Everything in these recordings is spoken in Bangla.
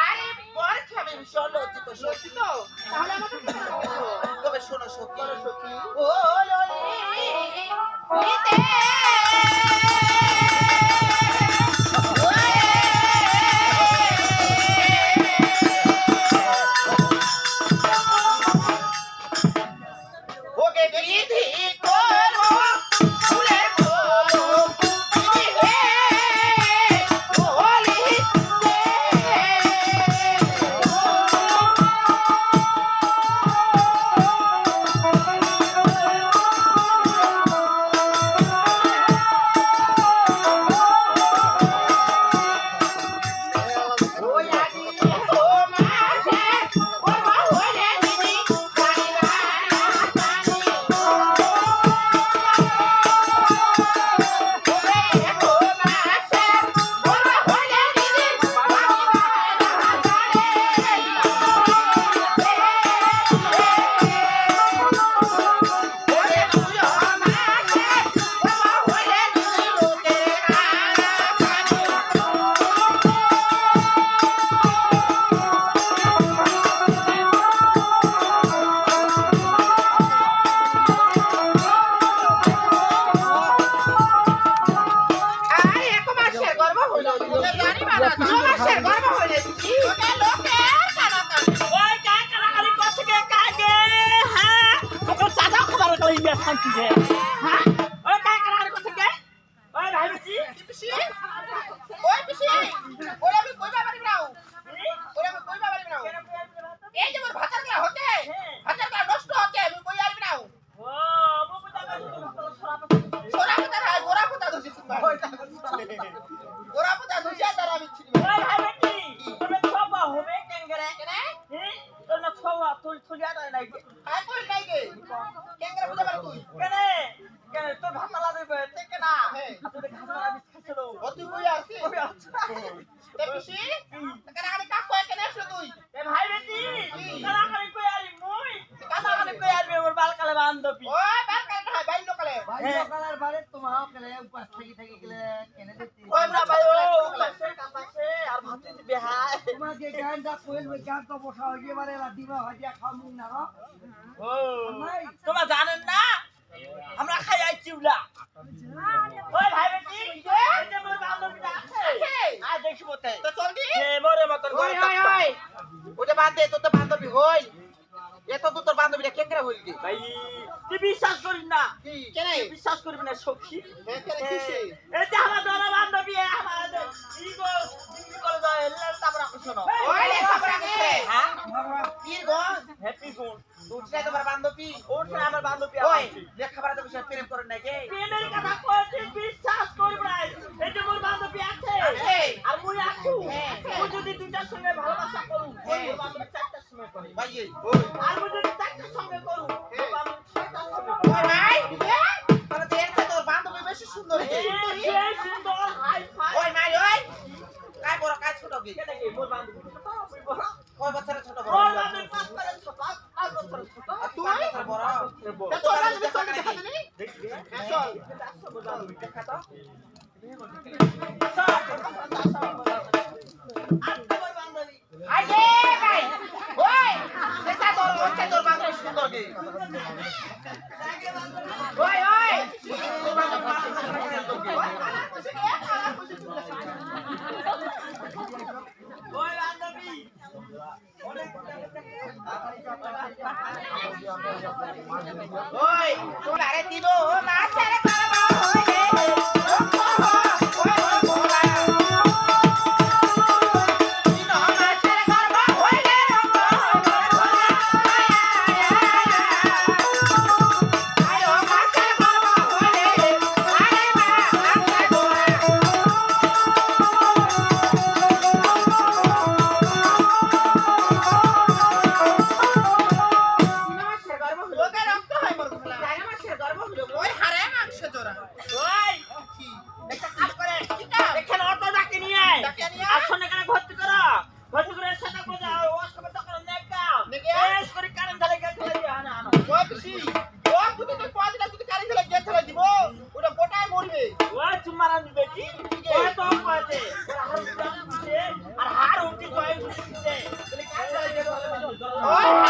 আরে পরে আমি ভীষণ লজ্জিত সত্যি সত্যি তো তাহলে আমাকে তবে শোনো সখী ও ললিতে করে না। হে ঘাস মারা বিছ ও তুই কই আসি তে পিসি কেনে আমি কাক কই কেনে আসলো তুই? এ ভাই বেটি কারাকারি কই আরি মুই? কারাকারি কই আরি মোর বাল কালে বান্ধবী? ও বাল কালে না বাইল লোকালে। কালার বারে তোমার কেলে উপাস থাকি থাকি গেলে কেনে দিতে। ওই না ভাই ও ও কাছে কাছে আর ভাত দিতে বেহায় তোমাকে গানটা কইল গান তো বসা গিয়ে বারে দিবা খামু না ও তোমরা জানেন না? আমরা খাই আই চিউলা ওই ভাই বেটি এই যে মোর বান্ধবীটা আছে আছে? আয় দেখি মতে তো চল দি হে মোরে মতন ওই ওই ওই ওটা বাদ তোর তো বান্ধবী হই। এত তো তোর বান্ধবীটা কেঙ্গরা হইল? ভাই তুই বিশ্বাস করিস না? কেন বিশ্বাস করবি না সখী? কেন কিসে এই যে আমার দরা বান্ধবী আমার ই গো করে যায়? এলে তারপর আপনি শোনো। ওই রে খবর আছে হ্যাঁ? পীর গন হ্যাপি গুণ দুধটা তোমার বান্ধবী। ওঠে আমার বান্ধবী ওই যে তো প্রেম করে নাকি প্রেমের কথা কইছি বিশ্বাস করব না। এই যে মোর। আর মুই হ্যাঁ। মুই যদি দুইটার সঙ্গে ভালোবাসা করু হ্যাঁ। মোর বান্ধবী চারটার সময় করে। আর মুই যদি চারটার সঙ্গে করু হ্যাঁ। মোর বান্ধবী ছয়টার সঙ্গে ওই ভাই। তাহলে তো এর তোর বান্ধবী বেশি সুন্দর। সুন্দর। Hi fi. ওই মাই ওই। কাই বড় কাই ছোট কি মোর বান্ধবী ছোট, মুই বড়। কয় বছরের ছোট বড়? মোর বান্ধবী পাঁচ বছরের ছোট, পাঁচ বছরের ছোট। আর তুই বছর বড়। তা তোর বান্ধবী দেখা দেখবি? হ্যাঁ, চল। আসো দেখা তো। ওই তোর হচ্ছে তোর বান্ধবী मारा नी बेटी। कोई तो कोई दे और और हार उठे कोई उठे बोले क्या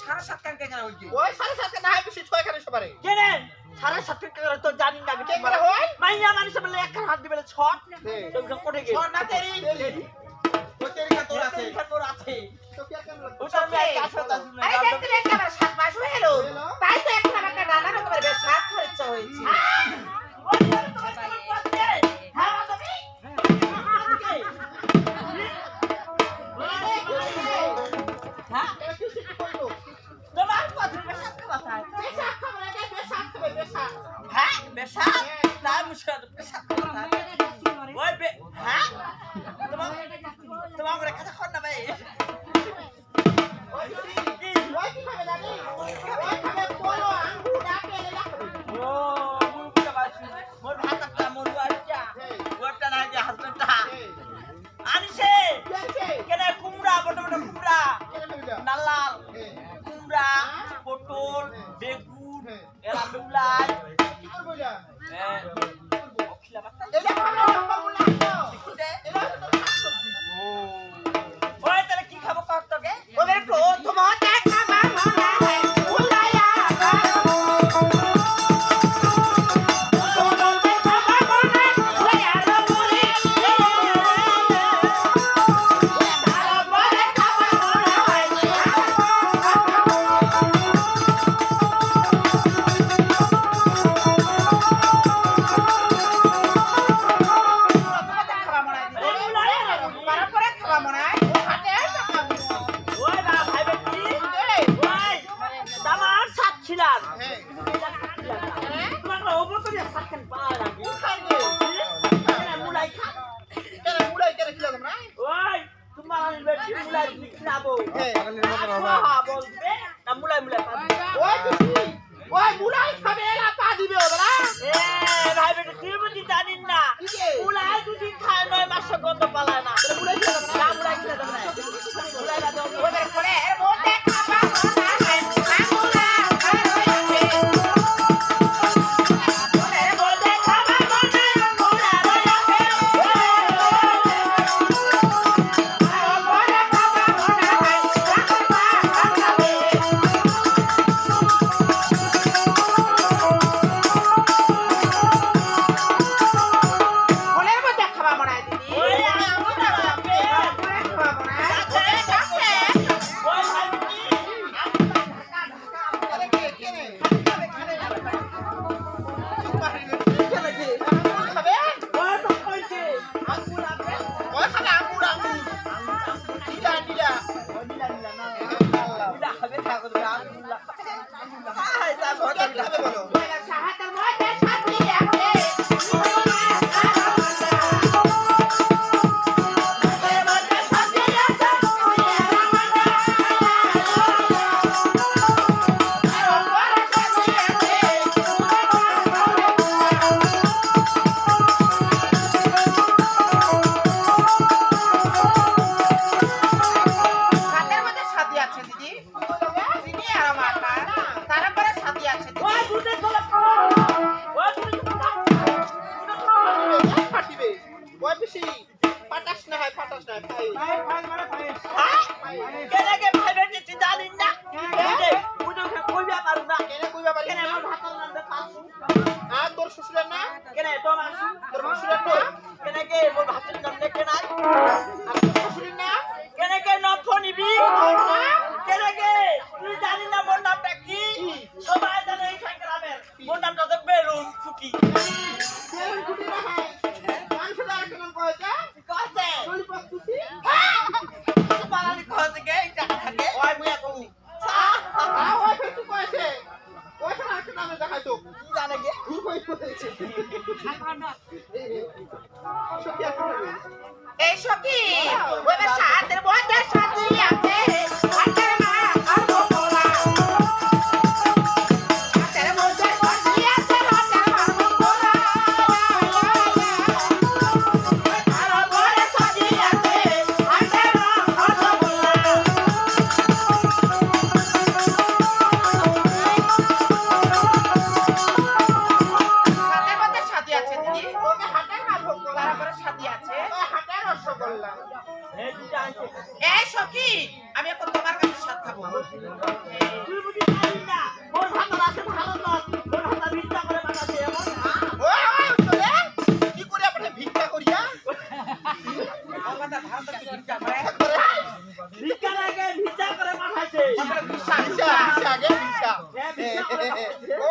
সাড়ে সাত কান কেন হইছে ওই সাড়ে সাত কান হাই বেশি ছয় কানে সবারে? কেন সাড়ে সাত কান করে? তো জানি না কি করে হয়? মাইয়া মানুষ বলে এক হাত দিবে ছট। তোমরা কোটে গেল। ছট না তেরি? ওই তেরি কা তোর আছে। তোর আছে। তো কি কেন ওটা আমি এক আসো তা শুনে আরে দেখতে এক সাত মাস হয়ে তাই তো এক কান কান নানা রকমের সাত খরচ হয়েছে। হ্যাঁ। মুলাই বিক্রাবো না মুলাই মুলাই খাবে এলা পা দিবে ওরা এ ভাই বেটা তুই বুঝি জানিস না মুলাই দুদিন খায় নয় মাস গন্ধ পালায় না মুলাই খেলে দেবে না মুলাই খেলে দেবে না মুলাই না পালালি এই টাকা ওই মুয়া কমনি আ কি নামে দেখাই bichar, bichar, é. É.